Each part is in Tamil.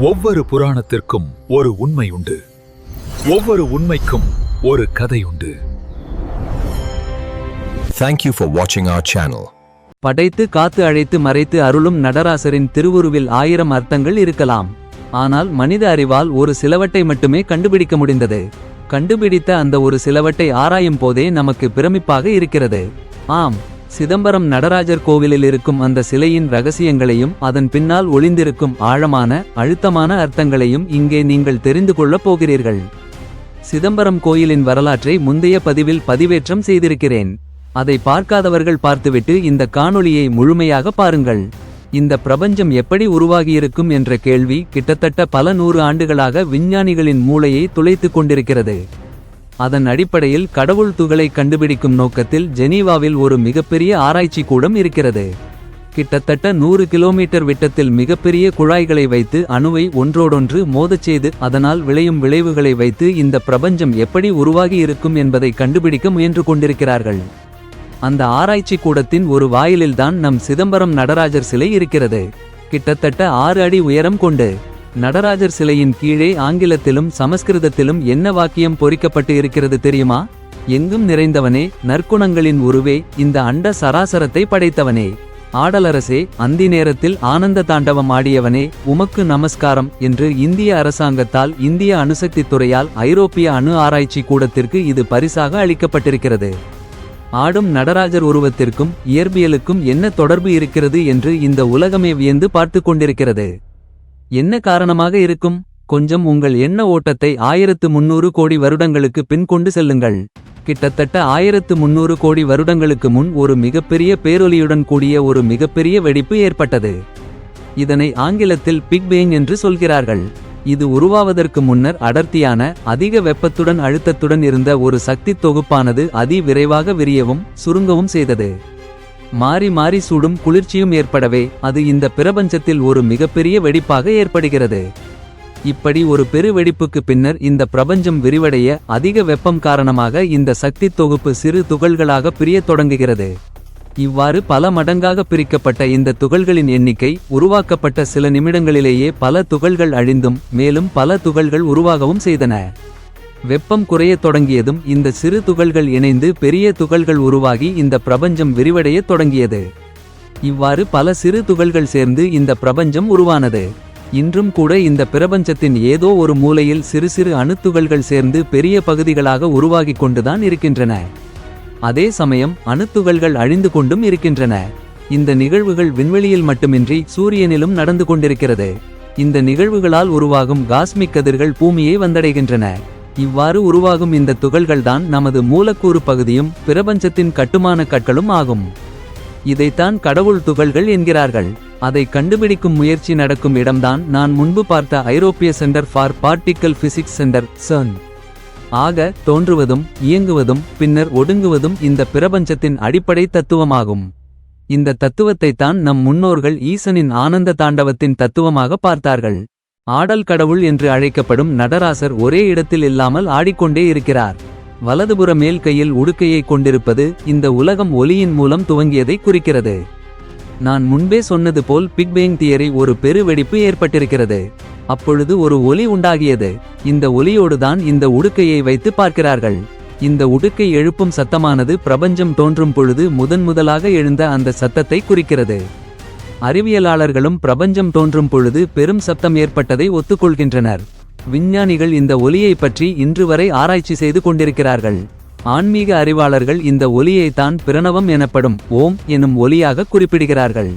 ஒவ்வொரு புராணத்திற்கும் ஒரு உண்மை உண்டு. ஒவ்வொரு உண்மைக்கும் ஒரு கதை உண்டு. Thank you for watching our channel. படைத்து காத்து அழைத்து மறைத்து அருளும் நடராசரின் திருவுருவில் ஆயிரம் அர்த்தங்கள் இருக்கலாம். ஆனால் மனித அறிவால் ஒரு சிலவற்றை மட்டுமே கண்டுபிடிக்க முடிந்தது. கண்டுபிடித்த அந்த ஒரு சிலவற்றை ஆராயும் போதே நமக்கு பிரமிப்பாக இருக்கிறது. ஆம் சிதம்பரம் நடராஜர் கோவிலில் இருக்கும் அந்த சிலையின் ரகசியங்களையும் அதன் பின்னால் ஒளிந்திருக்கும் ஆழமான அழுத்தமான அர்த்தங்களையும் இங்கே நீங்கள் தெரிந்து கொள்ளப் போகிறீர்கள். சிதம்பரம் கோயிலின் வரலாற்றை முந்தைய பதிவில் பதிவேற்றம் செய்திருக்கிறேன். அதை பார்க்காதவர்கள் பார்த்துவிட்டு இந்த காணொளியை முழுமையாக பாருங்கள். இந்த பிரபஞ்சம் எப்படி உருவாகியிருக்கும் என்ற கேள்வி கிட்டத்தட்ட பல நூறு ஆண்டுகளாக விஞ்ஞானிகளின் மூளையை துளைத்துக் கொண்டிருக்கிறது. அதன் அடிப்படையில் கடவுள் துகளை கண்டுபிடிக்கும் நோக்கத்தில் ஜெனீவாவில் ஒரு மிகப்பெரிய ஆராய்ச்சி கூடம் இருக்கிறது. கிட்டத்தட்ட நூறு கிலோமீட்டர் விட்டத்தில் மிகப்பெரிய குழாய்களை வைத்து அணுவை ஒன்றோடொன்று மோதச் செய்து அதனால் விளையும் விளைவுகளை வைத்து இந்த பிரபஞ்சம் எப்படி உருவாகி இருக்கும் என்பதை கண்டுபிடிக்க முயன்று கொண்டிருக்கிறார்கள். அந்த ஆராய்ச்சி கூடத்தின் ஒரு வாயிலில்தான் நம் சிதம்பரம் நடராஜர் சிலை இருக்கிறது. கிட்டத்தட்ட ஆறு அடி உயரம் கொண்டு நடராஜர் சிலையின் கீழே ஆங்கிலத்திலும் சமஸ்கிருதத்திலும் என்ன வாக்கியம் பொறிக்கப்பட்டு இருக்கிறது தெரியுமா? எங்கும் நிறைந்தவனே நற்குணங்களின் உருவே இந்த அண்ட சராசரத்தை படைத்தவனே. ஆடலரசே அந்தி நேரத்தில் ஆனந்த தாண்டவம் ஆடியவனே உமக்கு நமஸ்காரம் என்று இந்திய அரசாங்கத்தால் இந்திய அணுசக்தி துறையால் ஐரோப்பிய அணு ஆராய்ச்சி கூடத்திற்கு இது பரிசாக அளிக்கப்பட்டிருக்கிறது. ஆடும் நடராஜர் உருவத்திற்கும் இயற்பியலுக்கும் என்ன தொடர்பு இருக்கிறது என்று இந்த உலகமே வியந்து பார்த்து கொண்டிருக்கிறது. என்ன காரணமாக இருக்கும்? கொஞ்சம் உங்கள் எண்ண ஓட்டத்தை ஆயிரத்து முன்னூறு கோடி வருடங்களுக்கு பின் கொண்டு செல்லுங்கள். கிட்டத்தட்ட ஆயிரத்து முன்னூறு கோடி வருடங்களுக்கு முன் ஒரு மிகப்பெரிய பேரொலியுடன் கூடிய ஒரு மிகப்பெரிய வெடிப்பு ஏற்பட்டது. இதனை ஆங்கிலத்தில் பிக் பேங் என்று சொல்கிறார்கள். இது உருவாவதற்கு முன்னர் அடர்த்தியான அதிக வெப்பத்துடன் அழுத்தத்துடன் இருந்த ஒரு சக்தி தொகுப்பானது அதி விரைவாக விரியவும் சுருங்கவும் செய்தது. மாறி மாறி சூடும் குளிர்ச்சியும் ஏற்படவே அது இந்த பிரபஞ்சத்தில் ஒரு மிகப்பெரிய வெடிப்பாக ஏற்படுகிறது. இப்படி ஒரு பெருவெடிப்புக்கு பின்னர் இந்த பிரபஞ்சம் விரிவடைய அதிக வெப்பம் காரணமாக இந்த சக்தி தொகுப்பு சிறு துகள்களாக பிரியத் தொடங்குகிறது. இவ்வாறு பல மடங்காக பிரிக்கப்பட்ட இந்த துகள்களின் எண்ணிக்கை உருவாக்கப்பட்ட சில நிமிடங்களிலேயே பல துகள்கள் அழிந்தும் மேலும் பல துகள்கள் உருவாகவும் செய்தன. வெப்பம் குறையத் தொடங்கியதும் இந்த சிறு துகள்கள் இணைந்து பெரிய துகள்கள் உருவாகி இந்த பிரபஞ்சம் விரிவடையத் தொடங்கியது. இவ்வாறு பல சிறு துகள்கள் சேர்ந்து இந்த பிரபஞ்சம் உருவானது. இன்றும் கூட இந்த பிரபஞ்சத்தின் ஏதோ ஒரு மூலையில் சிறு சிறு அணுத்துகள்கள் சேர்ந்து பெரிய பகுதிகளாக உருவாகிக் கொண்டுதான் இருக்கின்றன. அதே சமயம் அணுத்துகள்கள் அழிந்து கொண்டும் இருக்கின்றன. இந்த நிகழ்வுகள் விண்வெளியில் மட்டுமின்றி சூரியனிலும் நடந்து கொண்டிருக்கிறது. இந்த நிகழ்வுகளால் உருவாகும் காஸ்மிக் கதிர்கள் பூமியை வந்தடைகின்றன. இவ்வாறு உருவாகும் இந்த துகள்கள்தான் நமது மூலக்கூறு பகுதியும் பிரபஞ்சத்தின் கட்டுமான கற்களும் ஆகும். இதைத்தான் கடவுள் துகள்கள் என்கிறார்கள். அதை கண்டுபிடிக்கும் முயற்சி நடக்கும் இடம்தான் நான் முன்பு பார்த்த ஐரோப்பிய centre for particle physics centre CERN ஆக தோன்றுவதும் இயங்குவதும் பின்னர் ஒடுங்குவதும் இந்த பிரபஞ்சத்தின் அடிப்படை தத்துவமாகும். இந்த தத்துவத்தைத்தான் நம் முன்னோர்கள் ஈசனின் ஆனந்த தாண்டவத்தின் தத்துவமாக பார்த்தார்கள். ஆடல் கடவுள் என்று அழைக்கப்படும் நடராசர் ஒரே இடத்தில் இல்லாமல் ஆடிக்கொண்டே இருக்கிறார். வலதுபுற மேல் கையில் உடுக்கையை கொண்டிருப்பது இந்த உலகம் ஒலியின் மூலம் துவங்கியதை குறிக்கிறது. நான் முன்பே சொன்னது போல் பிக்பேங் தியரி ஒரு பெருவெடிப்பு ஏற்பட்டிருக்கிறது. அப்பொழுது ஒரு ஒலி உண்டாகியது. இந்த ஒலியோடுதான் இந்த உடுக்கையை வைத்து பார்க்கிறார்கள். இந்த உடுக்கை எழுப்பும் சத்தமானது பிரபஞ்சம் தோன்றும் பொழுது முதன் முதலாக எழுந்த அந்த சத்தத்தை குறிக்கிறது. அறிவியலாளர்களும் பிரபஞ்சம் தோன்றும் பொழுது பெரும் சத்தம் ஏற்பட்டதை ஒத்துக்கொள்கின்றனர். விஞ்ஞானிகள் இந்த ஒலியைப் பற்றி இன்று வரை ஆராய்ச்சி செய்து கொண்டிருக்கிறார்கள். ஆன்மீக அறிவாளர்கள் இந்த ஒலியைத்தான் பிரணவம் எனப்படும் ஓம் எனும் ஒலியாக குறிப்பிடுகிறார்கள்.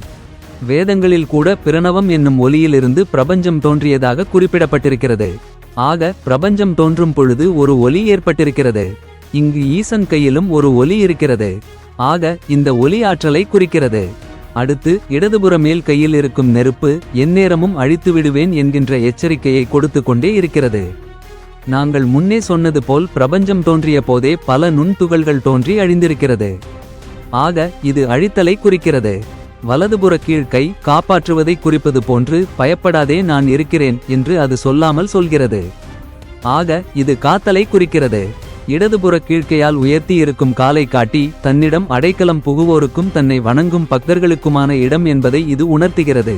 வேதங்களில் கூட பிரணவம் என்னும் ஒலியிலிருந்து பிரபஞ்சம் தோன்றியதாக குறிப்பிடப்பட்டிருக்கிறது. ஆக பிரபஞ்சம் தோன்றும் பொழுது ஒரு ஒலி ஏற்பட்டிருக்கிறது. இங்கு ஈசன் கையிலும் ஒரு ஒலி இருக்கிறது. ஆக இந்த ஒலி ஆற்றலை குறிக்கிறது. அடுத்து இடதுபுற மேல் கையில் இருக்கும் நெருப்பு எந்நேரமும் அழித்து விடுவேன் என்கின்ற எச்சரிக்கையை கொடுத்து கொண்டே இருக்கிறது. நாங்கள் முன்னே சொன்னது போல் பிரபஞ்சம் தோன்றிய போதே பல நுண்துகள்கள் தோன்றி அழிந்திருக்கிறது. ஆக இது அழித்தலை குறிக்கிறது. வலதுபுற கீழ் கை காப்பாற்றுவதை குறிப்பது போன்று பயப்படாதே நான் இருக்கிறேன் என்று அது சொல்லாமல் சொல்கிறது. ஆக இது காத்தலை குறிக்கிறது. இடதுபுற கீழ்க்கையால் உயர்த்தி இருக்கும் காலை காட்டி தன்னிடம் அடைக்கலம் புகுவோருக்கும் தன்னை வணங்கும் பக்தர்களுக்குமான இடம் என்பதை இது உணர்த்துகிறது.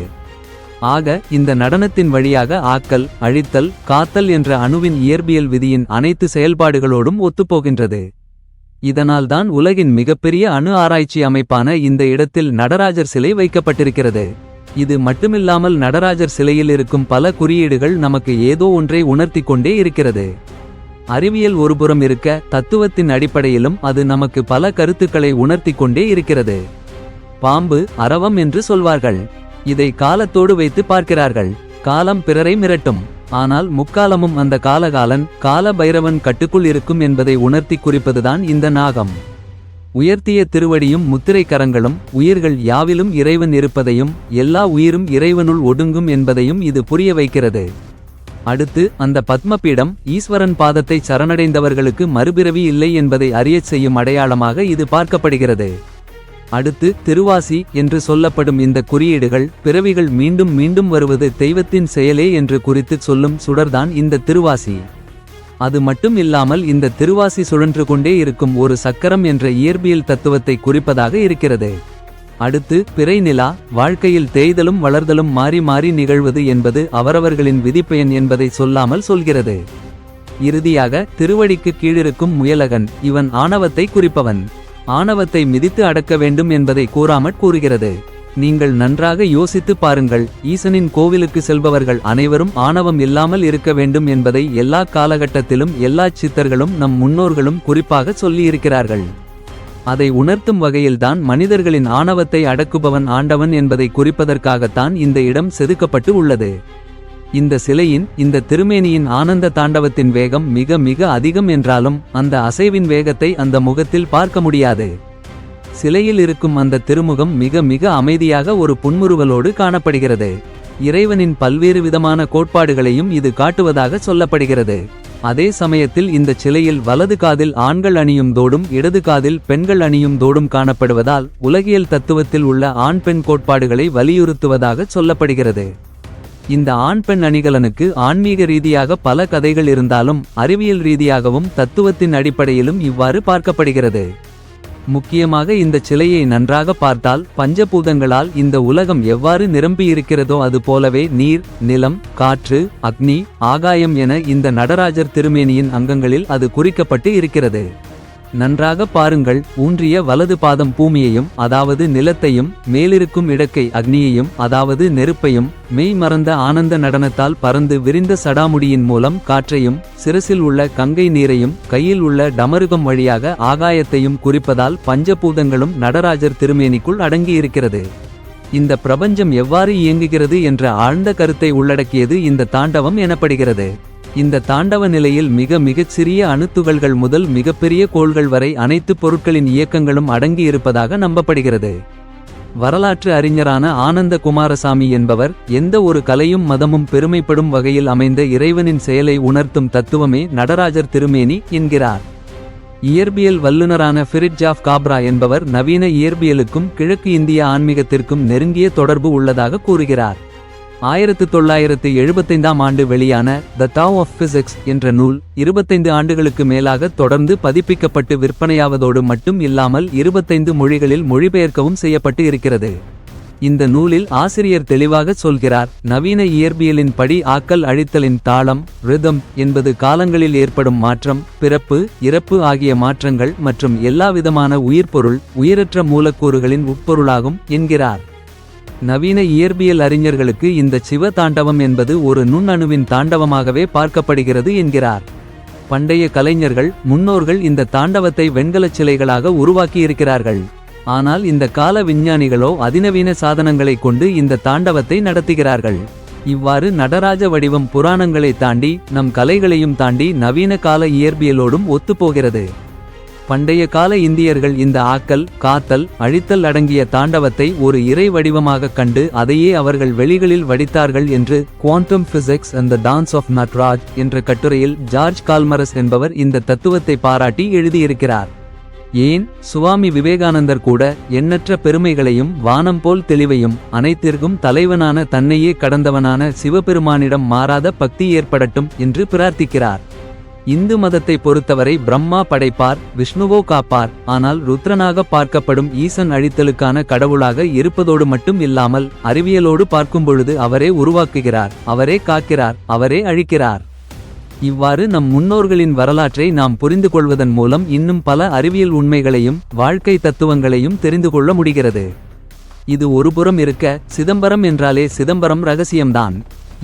ஆக இந்த நடனத்தின் வழியாக ஆக்கல் அழித்தல் காத்தல் என்ற அணுவின் இயற்பியல் விதியின் அனைத்து செயல்பாடுகளோடும் ஒத்துப்போகின்றது. இதனால்தான் உலகின் மிகப்பெரிய அணு ஆராய்ச்சி அமைப்பான இந்த இடத்தில் நடராஜர் சிலை வைக்கப்பட்டிருக்கிறது. இது மட்டுமில்லாமல் நடராஜர் சிலையில் இருக்கும் பல குறியீடுகள் நமக்கு ஏதோ ஒன்றை உணர்த்தி கொண்டே இருக்கிறது. அறிவியல் ஒருபுறம் இருக்க தத்துவத்தின் அடிப்படையிலும் அது நமக்கு பல கருத்துக்களை உணர்த்திக் கொண்டே இருக்கிறது. பாம்பு அரவம் என்று சொல்வார்கள். இதை காலத்தோடு வைத்து பார்க்கிறார்கள். காலம் பிறரை மிரட்டும். ஆனால் முக்காலமும் அந்த காலகாலன் கால பைரவன் கட்டுக்குள் இருக்கும் என்பதை உணர்த்தி குறிப்பதுதான் இந்த நாகம். உயர்த்திய திருவடியும் முத்திரை கரங்களும் உயிர்கள் யாவிலும் இறைவன் இருப்பதையும் எல்லா உயிரும் இறைவனுள் ஒடுங்கும் என்பதையும் இது புரிய வைக்கிறது. அடுத்து அந்த பத்மபீடம் ஈஸ்வரன் பாதத்தை சரணடைந்தவர்களுக்கு மறுபிறவி இல்லை என்பதை அறியச் செய்யும் அடையாளமாக இது பார்க்கப்படுகிறது. அடுத்து திருவாசி என்று சொல்லப்படும் இந்த குறியீடுகள் பிறவிகள் மீண்டும் மீண்டும் வருவது தெய்வத்தின் செயலே என்று குறித்து சொல்லும் சுடர்தான் இந்த திருவாசி. அது மட்டும் இல்லாமல் இந்த திருவாசி சுழன்று கொண்டே இருக்கும் ஒரு சக்கரம் என்ற இயற்பியல் தத்துவத்தை குறிப்பதாக இருக்கிறது. அடுத்து பிறை நிலா வாழ்க்கையில் தேய்தலும் வளர்தலும் மாறி மாறி நிகழ்வது என்பது அவரவர்களின் விதிப்பயன் என்பதை சொல்லாமல் சொல்கிறது. இறுதியாக திருவடிக்கு கீழிருக்கும் முயலகன் இவன் ஆணவத்தை குறிப்பவன். ஆணவத்தை மிதித்து அடக்க வேண்டும் என்பதை கூறாமற் கூறுகிறது. நீங்கள் நன்றாக யோசித்து பாருங்கள் ஈசனின் கோவிலுக்கு செல்பவர்கள் அனைவரும் ஆணவம் இல்லாமல் இருக்க வேண்டும் என்பதை எல்லா காலகட்டத்திலும் எல்லா சித்தர்களும் நம் முன்னோர்களும் குறிப்பாக சொல்லியிருக்கிறார்கள். அதை உணர்த்தும் வகையில்தான் மனிதர்களின் ஆணவத்தை அடக்குபவன் ஆண்டவன் என்பதை குறிப்பதற்காகத்தான் இந்த இடம் செதுக்கப்பட்டு உள்ளது. இந்த சிலையின் இந்த திருமேனியின் ஆனந்த தாண்டவத்தின் வேகம் மிக மிக அதிகம் என்றாலும் அந்த அசைவின் வேகத்தை அந்த முகத்தில் பார்க்க முடியாது. சிலையில் இருக்கும் அந்த திருமுகம் மிக மிக அமைதியாக ஒரு புன்முறுவலோடு காணப்படுகிறது. இறைவனின் பல்வேறு விதமான கோட்பாடுகளையும் இது காட்டுவதாக சொல்லப்படுகிறது. அதே சமயத்தில் இந்த சிலையில் வலது காதில் ஆண்கள் அணியும் தோடும் இடது காதில் பெண்கள் அணியும் தோடும் காணப்படுவதால் உலகியல் தத்துவத்தில் உள்ள ஆண் பெண் கோட்பாடுகளை வலியுறுத்துவதாக சொல்லப்படுகிறது. இந்த ஆண் பெண் அணிகலனுக்கு ஆன்மீக ரீதியாக பல கதைகள் இருந்தாலும் அறிவியல் ரீதியாகவும் தத்துவத்தின் அடிப்படையிலும் இவ்வாறு பார்க்கப்படுகிறது. முக்கியமாக இந்த சிலையை நன்றாக பார்த்தால் பஞ்சபூதங்களால் இந்த உலகம் எவ்வாறு நிரம்பியிருக்கிறதோ அது போலவே நீர் நிலம் காற்று அக்னி ஆகாயம் என இந்த நடராஜர் திருமேனியின் அங்கங்களில் அது குறிக்கப்பட்டு இருக்கிறது. நன்றாக பாருங்கள் ஊன்றிய வலது பாதம் பூமியையும் அதாவது நிலத்தையும் மேலிருக்கும் இடக்கை அக்னியையும் அதாவது நெருப்பையும் மெய் மறந்த ஆனந்த நடனத்தால் பறந்து விரிந்த சடாமுடியின் மூலம் காற்றையும் சிரசில் உள்ள கங்கை நீரையும் கையில் உள்ள டமருகம் வழியாக ஆகாயத்தையும் குறிப்பதால் பஞ்சபூதங்களும் நடராஜர் திருமேனிக்குள் அடங்கியிருக்கிறது. இந்த பிரபஞ்சம் எவ்வாறு இயங்குகிறது என்ற ஆழ்ந்த கருத்தை உள்ளடக்கியது இந்த தாண்டவம் எனப்படுகிறது. இந்த தாண்டவ நிலையில் மிக மிகச் சிறிய அணுத்துகள்கள் முதல் மிகப்பெரிய கோள்கள் வரை அனைத்து பொருட்களின் இயக்கங்களும் அடங்கியிருப்பதாக நம்பப்படுகிறது. வரலாற்று அறிஞரான ஆனந்த குமாரசாமி என்பவர் எந்த ஒரு கலையும் மதமும் பெருமைப்படும் வகையில் அமைந்த இறைவனின் செயலை உணர்த்தும் தத்துவமே நடராஜர் திருமேனி என்கிறார். இயற்பியல் வல்லுனரான ஃபிரிட்ஜாஃப் காப்ரா என்பவர் நவீன இயற்பியலுக்கும் கிழக்கு இந்திய ஆன்மீகத்திற்கும் நெருங்கிய தொடர்பு உள்ளதாக கூறுகிறார். ஆயிரத்து தொள்ளாயிரத்து எழுபத்தைந்தாம் ஆண்டு வெளியான த டாவ் ஆஃப் பிசிக்ஸ் என்ற நூல் இருபத்தைந்து ஆண்டுகளுக்கு மேலாக தொடர்ந்து பதிப்பிக்கப்பட்டு விற்பனையாவதோடு மட்டும் இல்லாமல் இருபத்தைந்து மொழிகளில் மொழிபெயர்க்கவும் செய்யப்பட்டு இருக்கிறது. இந்த நூலில் ஆசிரியர் தெளிவாக சொல்கிறார் நவீன இயற்பியலின் படி ஆக்கல் அழித்தலின் தாளம் ரிதம் என்பது காலங்களில் ஏற்படும் மாற்றம் பிறப்பு இறப்பு ஆகிய மாற்றங்கள் மற்றும் எல்லாவிதமான உயிர்ப்பொருள் உயிரற்ற மூலக்கூறுகளின் உட்பொருளாகும் என்கிறார். நவீன இயற்பியல் அறிஞர்களுக்கு இந்த சிவ தாண்டவம் என்பது ஒரு நுண்ணணுவின் தாண்டவமாகவே பார்க்கப்படுகிறது என்கிறார். பண்டைய கலைஞர்கள் முன்னோர்கள் இந்த தாண்டவத்தை வெண்கலச் சிலைகளாக உருவாக்கியிருக்கிறார்கள். ஆனால் இந்த கால விஞ்ஞானிகளோ அதிநவீன சாதனங்களைக் கொண்டு இந்த தாண்டவத்தை நடத்துகிறார்கள். இவ்வாறு நடராஜ வடிவம் புராணங்களை தாண்டி நம் கலைகளையும் தாண்டி நவீன கால இயற்பியலோடும் ஒத்துப்போகிறது பண்டைய கால இந்தியர்கள் இந்த ஆக்கல் காத்தல் அழித்தல் அடங்கிய தாண்டவத்தை ஒரு இறை வடிவமாகக் கண்டு அதையே அவர்கள் வெளிகளில் வடித்தார்கள் என்று quantum physics and the dance of Nataraj என்ற கட்டுரையில் ஜார்ஜ் கால்மரஸ் என்பவர் இந்த தத்துவத்தை பாராட்டி எழுதியிருக்கிறார். ஏன்? சுவாமி விவேகானந்தர் கூட எண்ணற்ற பெருமைகளையும் வானம் போல் தெளிவையும் அனைத்திற்கும் தலைவனான தன்னையே கடந்தவனான சிவபெருமானிடம் மாறாத பக்தி ஏற்படட்டும் என்று பிரார்த்திக்கிறார். இந்து மதத்தை பொறுத்தவரை பிரம்மா படைப்பார் விஷ்ணுவோ காப்பார். ஆனால் ருத்ரனாக பார்க்கப்படும் ஈசன் அழித்தலுக்கான கடவுளாக இருப்பதோடு மட்டும் இல்லாமல் அறிவியலோடு பார்க்கும்பொழுது அவரே உருவாக்குகிறார் அவரே காக்கிறார் அவரே அழிக்கிறார். இவ்வாறு நம் முன்னோர்களின் வரலாற்றை நாம் புரிந்து கொள்வதன் மூலம் இன்னும் பல அறிவியல் உண்மைகளையும் வாழ்க்கை தத்துவங்களையும் தெரிந்து கொள்ள முடிகிறது. இது ஒருபுறம் இருக்க சிதம்பரம் என்றாலே சிதம்பரம் ரகசியம்தான்.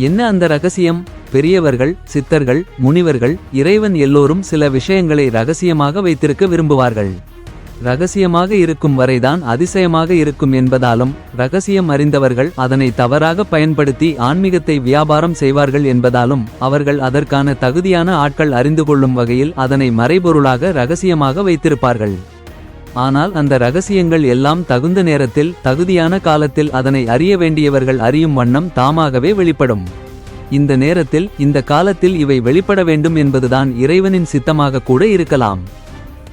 என்ன அந்த ரகசியம்? பெரியவர்கள் சித்தர்கள் முனிவர்கள் இறைவன் எல்லோரும் சில விஷயங்களை ரகசியமாக வைத்திருக்க விரும்புவார்கள். ரகசியமாக இருக்கும் வரைதான் அதிசயமாக இருக்கும் என்பதாலும் ரகசியம் அறிந்தவர்கள் அதனை தவறாக பயன்படுத்தி ஆன்மீகத்தை வியாபாரம் செய்வார்கள் என்பதாலும் அவர்கள் அதற்கான தகுதியான ஆட்கள் அறிந்து கொள்ளும் வகையில் அதனை மறைபொருளாக ரகசியமாக வைத்திருப்பார்கள். ஆனால் அந்த ரகசியங்கள் எல்லாம் தகுந்த நேரத்தில் தகுதியான காலத்தில் அதனை அறிய வேண்டியவர்கள் அறியும் வண்ணம் தாமாகவே வெளிப்படும். இந்த நேரத்தில் இந்த காலத்தில் இவை வெளிப்பட வேண்டும் என்பதுதான் இறைவனின் சித்தமாக கூட இருக்கலாம்.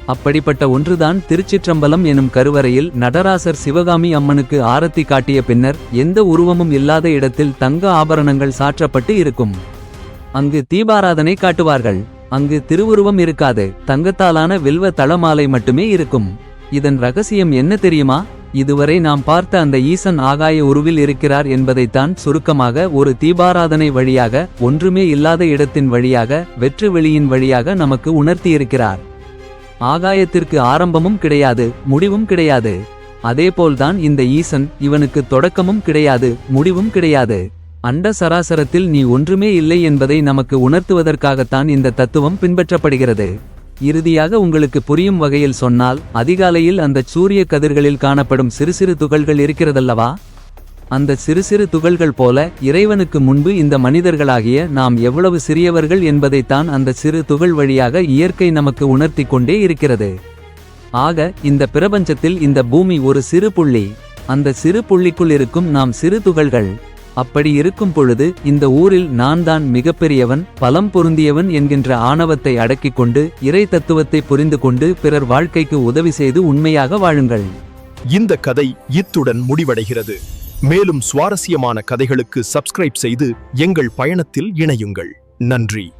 அப்படிப்பட்ட ஒன்றுதான் திருச்சிற்றம்பலம் எனும் கருவறையில் நடராசர் சிவகாமி அம்மனுக்கு ஆரத்தி காட்டிய பின்னர் எந்த உருவமும் இல்லாத இடத்தில் தங்க ஆபரணங்கள் சாற்றப்பட்டு இருக்கும். அங்கு தீபாராதனை காட்டுவார்கள். அங்கு திருவுருவம் இருக்காது. தங்கத்தாலான வில்வ தளமாலை மட்டுமே இருக்கும். இதன் ரகசியம் என்ன தெரியுமா? இதுவரை நாம் பார்த்த அந்த ஈசன் ஆகாய உருவில் இருக்கிறார் என்பதைத்தான் சுருக்கமாக ஒரு தீபாராதனை வழியாக ஒன்றுமே இல்லாத இடத்தின் வழியாக வெற்று வெளியின் வழியாக நமக்கு உணர்த்தியிருக்கிறார். ஆகாயத்திற்கு ஆரம்பமும் கிடையாது முடிவும் கிடையாது. அதேபோல்தான் இந்த ஈசன் இவனுக்கு தொடக்கமும் கிடையாது முடிவும் கிடையாது. அண்ட சராசரத்தில் நீ ஒன்றுமே இல்லை என்பதை நமக்கு உணர்த்துவதற்காகத்தான் இந்த தத்துவம் பின்பற்றப்படுகிறது. இறுதியாக உங்களுக்கு புரியும் வகையில் சொன்னால் அதிகாலையில் அந்த சூரிய கதிர்களில் காணப்படும் சிறு சிறு துகள்கள் இருக்கிறதல்லவா? அந்த சிறு சிறு துகள்கள் போல இறைவனுக்கு முன்பு இந்த மனிதர்களாகிய நாம் எவ்வளவு சிறியவர்கள் என்பதைத்தான் அந்த சிறு துகள் வழியாக இயற்கை நமக்கு உணர்த்தி கொண்டே இருக்கிறது. ஆக இந்த பிரபஞ்சத்தில் இந்த பூமி ஒரு சிறு புள்ளி. அந்த சிறு புள்ளிக்குள் இருக்கும் நாம் சிறு துகள்கள் அப்படி இருக்கும் பொழுது இந்த ஊரில் நான் தான் மிகப்பெரியவன் பலம் பொருந்தியவன் என்கின்ற ஆணவத்தை அடக்கிக் கொண்டு இறை தத்துவத்தை புரிந்து கொண்டு பிறர் வாழ்க்கைக்கு உதவி செய்து உண்மையாக வாழுங்கள். இந்த கதை இத்துடன் முடிவடைகிறது. மேலும் சுவாரஸ்யமான கதைகளுக்கு சப்ஸ்கிரைப் செய்து எங்கள் பயணத்தில் இணையுங்கள். நன்றி.